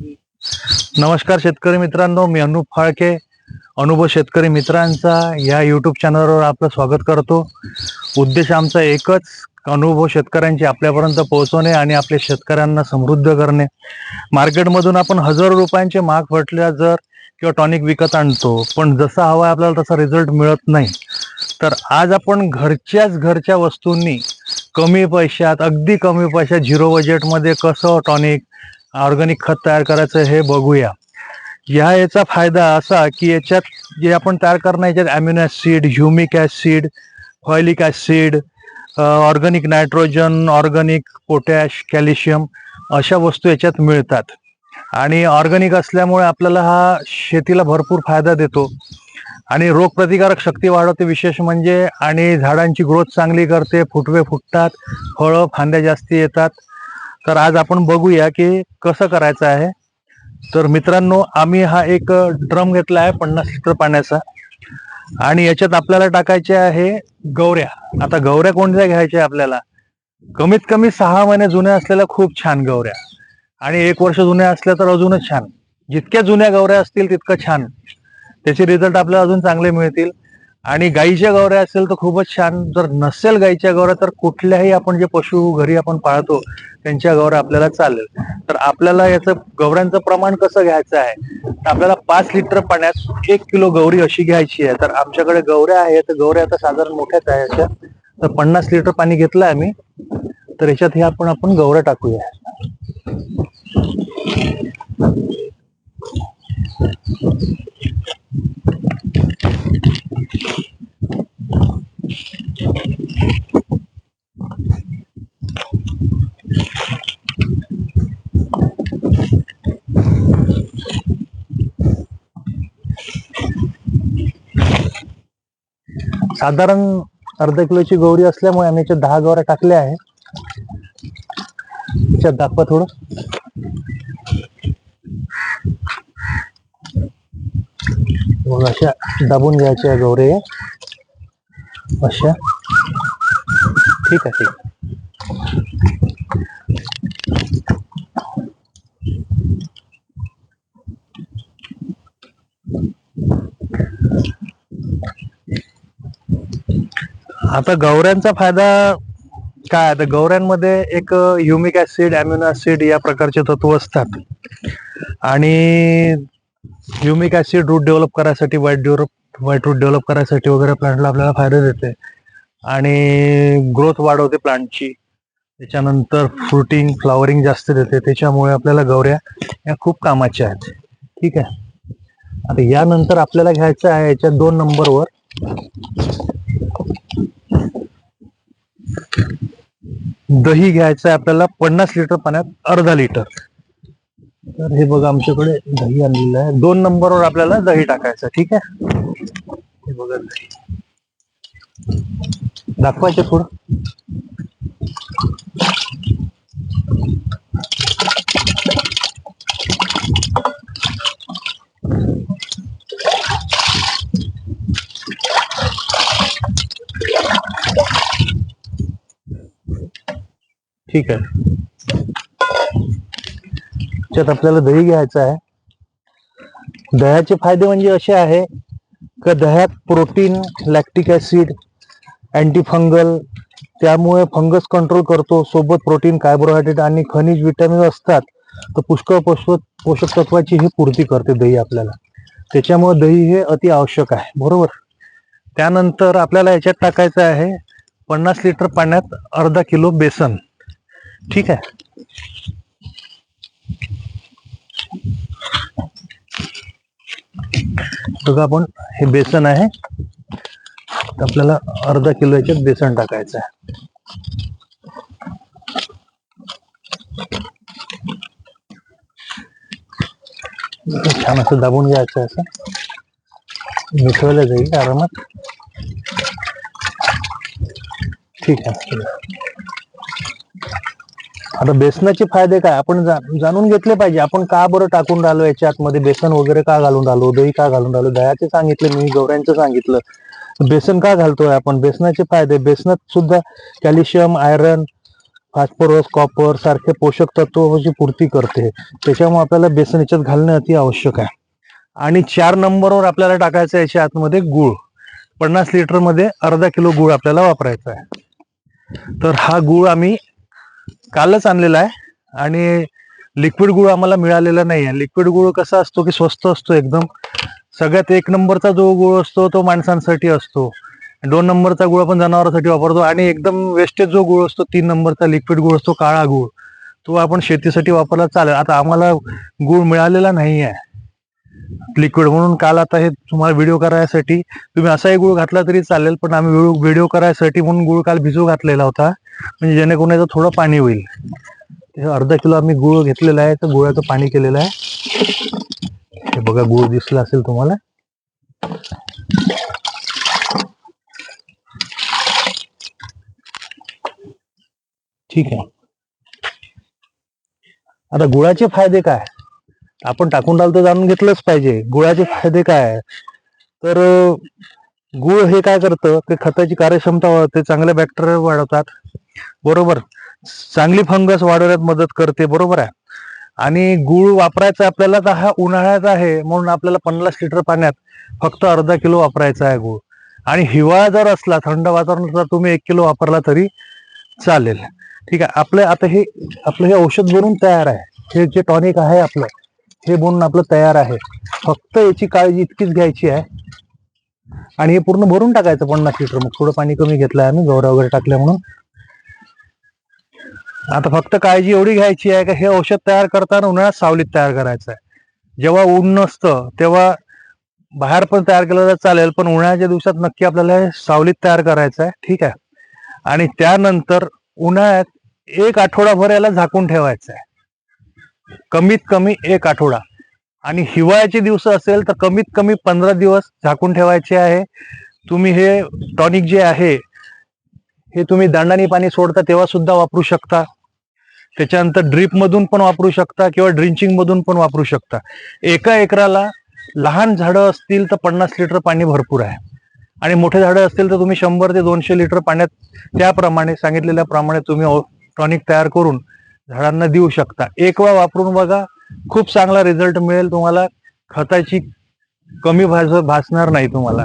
नमस्कार शेतकरी मित्रांनो मी अनुप फाळके अनुभव शेतकरी मित्रांचा या यूट्यूब चॅनलवर आपलं स्वागत करतो. उद्देश आमचा एकच अनुभव शेतकऱ्यांची आपल्यापर्यंत पोहोचवणे आणि आपल्या शेतकऱ्यांना समृद्ध करणे. मार्केटमधून आपण हजारो रुपयांचे महाग जर किंवा टॉनिक विकत आणतो पण जसा हवा आहे आपल्याला तसा रिझल्ट मिळत नाही. तर आज आपण घरच्याच घरच्या वस्तूंनी कमी पैशात अगदी कमी पैशात झिरो बजेटमध्ये कसं टॉनिक ऑर्गॅनिक खत तयार करायचं हे बघूया. ह्या याचा फायदा असा की याच्यात जे आपण तयार करणार याच्यात amino acid humic acid folic acid organic nitrogen organic potash calcium अशा वस्तू याच्यात मिळतात. आणि ऑर्गॅनिक असल्यामुळे आपल्याला हा शेतीला भरपूर फायदा देतो. आणि रोगप्रतिकारक शक्ती वाढवते विशेष म्हणजे आणि झाडांची ग्रोथ चांगली करते फुटवे फुटतात फळं फांद्या जास्ती येतात. तर आज आपण बघूया की कसं करायचं आहे. तर मित्रांनो आम्ही हा एक ड्रम घेतला आहे पन्नास लिटर पाण्याचा. आणि याच्यात आपल्याला टाकायचे आहे गौऱ्या आता गौऱ्या कोणत्या घ्यायच्या आपल्याला? कमीत कमी सहा महिने जुन्या असलेल्या खूप छान गौऱ्या आणि एक वर्ष जुन्या असल्या तर अजूनच छान. जितक्या जुन्या गौऱ्या असतील तितकं छान. त्याचे रिझल्ट आपल्याला अजून चांगले मिळतील. आणि गाईच्या गवऱ्या असेल तर खूपच छान. जर नसेल गाईच्या गवऱ्या तर कुठल्याही आपण जे पशु घरी आपण पाळतो त्यांच्या गवऱ्या आपल्याला चालेल. तर आपल्याला याचं गवऱ्यांचं प्रमाण कसं घ्यायचं आहे? तर आपल्याला पाच लिटर पाण्यात एक किलो गौरी अशी घ्यायची आहे. तर आमच्याकडे गवऱ्या आहेत. तर गौऱ्या आता साधारण मोठ्याच आहे अशा. तर पन्नास लिटर पाणी घेतलं आम्ही. तर याच्यात हे आपण आपण गवऱ्या टाकूया. साधारण अर्धा किलोची गौरी असल्यामुळे आम्ही याच्या दहा गौऱ्या टाकल्या आहे. त्याच्यात दाखवा थोडं. मग अशा दाबून घ्यायच्या गौरे. अशा. ठीक आहे ठीक आता गौऱ्यांचा फायदा काय? आता गौऱ्यांमध्ये एक ह्युमिक ऍसिड अॅम्युनो ऍसिड या प्रकारचे तत्व असतात. आणि ह्युमिक ऍसिड रूट डेव्हलप करायसाठी white develop white root develop करायसाठी वगैरे प्लांटला आपल्याला फायदा देते. आणि ग्रोथ वाढवते प्लांटची त्याच्यानंतर फ्रुटिंग फ्लॉवरिंग जास्त देते. त्याच्यामुळे आपल्याला गौऱ्या या खूप कामाच्या आहेत. ठीक आहे? आता यानंतर आपल्याला घ्यायचं आहे याच्या दोन नंबरवर दही घ्यायचं आहे आपल्याला पन्नास लिटर पाण्यात अर्धा लिटर. तर हे बघा आमच्याकडे दही आणलेलं आहे. दोन नंबरवर आपल्याला दही टाकायचं ठीक आहे? हे बघा दही. दाखवायचं थोडं ठीक आहे. त्याच्यात आपल्याला दही घ्यायचं आहे. दह्याचे फायदे म्हणजे असे आहे का दह्यात प्रोटीन लॅक्टिक ऍसिड अँटीफंगल त्यामुळे फंगस कंट्रोल करतो सोबत प्रोटीन कार्बोहायड्रेट आणि खनिज विटॅमिन असतात तर पुष्कळ पोषक पोषक तत्वाची ही पूर्ती करते दही आपल्याला. त्याच्यामुळे दही हे अति आवश्यक आहे बरोबर? त्यानंतर आपल्याला याच्यात टाकायचं आहे पन्नास लिटर पाण्यात अर्धा किलो बेसन. ठीक आहे. बघा आपण हे बेसन आहे. तर आपल्याला अर्धा किलो याच्यात बेसन टाकायचं आहे. छान असं दाबून घ्यायचं आहे असं. मिसळलं जाईल आरामात. ठीक आहे. आता बेसनाचे फायदे काय? आपण जाणून घेतले पाहिजे. आपण का बरं टाकून राहिलो याच्या आतमध्ये बेसन वगैरे का घालून राहिलो? दही का घालून राहिलो? दह्याचे सांगितले मी गौऱ्यांचं सांगितलं. बेसन का घालतोय आपण? बेसनाचे फायदे. बेसनात सुद्धा कॅल्शियम आयरन फॉस्फरस कॉपर सारखे पोषक तत्वाची पूर्ती करते त्याच्यामुळे आपल्याला बेसन याच्यात घालणे अति आवश्यक आहे. आणि चार नंबरवर आपल्याला टाकायचं आहे याच्या आतमध्ये गुळ. पन्नास लिटरमध्ये अर्धा किलो गुळ आपल्याला वापरायचा आहे. तर हा गुळ आम्ही कालच आणलेला आहे. आणि लिक्विड गुळ आम्हाला मिळालेला नाही आहे. लिक्विड गुळ कसा असतो की स्वस्त असतो एकदम. सगळ्यात एक नंबरचा जो गुळ असतो तो माणसांसाठी असतो. दोन नंबरचा गुळ आपण जनावरांसाठी वापरतो. आणि एकदम वेस्टेज जो गुळ असतो तीन नंबरचा लिक्विड गुळ असतो काळा गुळ. तो आपण शेतीसाठी वापरला चालेल. आता आम्हाला गुळ मिळालेला नाही आहे लिक्विड म्हणून काल आता हे तुम्हाला व्हिडिओ करायसाठी तुम्ही असाही गुळ घातला तरी चालेल पण आम्ही व्हिडिओ करायसाठी म्हणून गुळ काल भिजू घातलेला होता. म्हणजे जेणेकरून याचं थोडं पाणी होईल. अर्धा किलो आम्ही गुळ घेतलेला आहे तर गुळाचं पाणी केलेलं आहे. हे बघा गुळ दिसला असेल तुम्हाला. ठीक आहे. आता गुळाचे फायदे काय? आपण टाकून राहिलं तर जाणून घेतलंच पाहिजे. गुळाचे फायदे काय आहे? तर गुळ हे काय करतं? ते खताची कार्यक्षमता वाढते चांगल्या बॅक्टेरिया वाढवतात. बरोबर? चांगली फंगस वाढवण्यात मदत करते. बरोबर आहे? आणि गुळ वापरायचा आपल्याला तर हा उन्हाळ्यात आहे म्हणून आपल्याला पन्नास लिटर पाण्यात फक्त अर्धा किलो वापरायचा आहे गुळ. आणि हिवाळा जर असला थंड वातावरण जर तुम्ही एक किलो वापरला तरी चालेल. ठीक आहे? आपलं आता हे आपलं हे औषध बनून तयार आहे. हे जे टॉनिक आहे आपलं हे बोन आपलं तयार आहे. फक्त याची काळजी इतकीच घ्यायची आहे. आणि हे पूर्ण भरून टाकायचं पन्नास लिटर मग. थोडं पाणी कमी घेतलंय आम्ही गौरा वगैरे टाकल्या म्हणून. आता फक्त काळजी एवढी घ्यायची आहे का हे औषध तयार करताना उन्हाळ्यात सावलीत तयार करायचं आहे जेव्हा ऊन नसतं तेव्हा बाहेर पण तयार केलं तर चालेल पण उन्हाळ्याच्या दिवसात नक्की आपल्याला सावलीत तयार करायचं आहे ठीक आहे. आणि त्यानंतर उन्हाळ्यात एक आठवडाभर याला झाकून ठेवायचं आहे कमीत कमी एक आठवडा. आणि हिवाळ्याचे दिवस असेल तर कमीत कमी पंधरा दिवस झाकून ठेवायचे आहे. तुम्ही हे टॉनिक जे आहे हे तुम्ही दांडानी पाणी सोडता तेव्हा सुद्धा वापरू शकता. त्याच्यानंतर ड्रीप मधून पण वापरू शकता किंवा ड्रिंचिंग मधून पण वापरू शकता. एका एकराला लहान झाडं असतील तर पन्नास लिटर पाणी भरपूर आहे. आणि मोठे झाडं असतील तर तुम्ही शंभर ते दोनशे लिटर पाण्यात त्याप्रमाणे सांगितलेल्या प्रमाणे तुम्ही टॉनिक तयार करून झाडांना देऊ शकता. एक वेळा वापरून बघा खूप चांगला रिझल्ट मिळेल तुम्हाला. खताची कमी भास भासणार नाही तुम्हाला.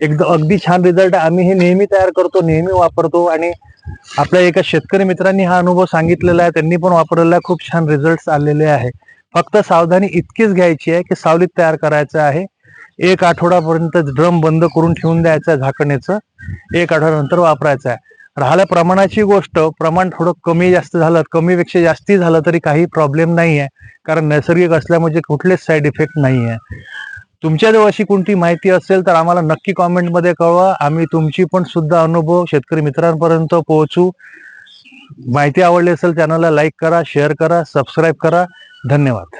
एकदम अगदी छान रिझल्ट आम्ही हे नेहमी तयार करतो नेहमी वापरतो आणि आपल्या एका शेतकरी मित्रांनी हा अनुभव सांगितलेला आहे. त्यांनी पण वापरलेला आहे खूप छान रिझल्ट आलेले आहे. फक्त सावधानी इतकीच घ्यायची आहे की सावलीत तयार करायचं आहे. एक आठवडापर्यंत ड्रम बंद करून ठेवून द्यायचा आहे झाकण्याचं एक आठवड्यानंतर वापरायचं आहे. राहिल्या प्रमाणाची गोष्ट प्रमाण थोडं कमी जास्त झालं कमीपेक्षा जास्ती झालं तरी काही प्रॉब्लेम नाही आहे कारण नैसर्गिक असल्यामुळे कुठलेच साईड इफेक्ट नाही आहे तुमच्याजवळ अशी कोणती माहिती असेल तर आम्हाला नक्की कॉमेंटमध्ये कळवा. आम्ही तुमची पण सुद्धा अनुभव शेतकरी मित्रांपर्यंत पोहोचू. माहिती आवडली असेल चॅनलला लाईक करा शेअर करा सबस्क्राईब करा. धन्यवाद.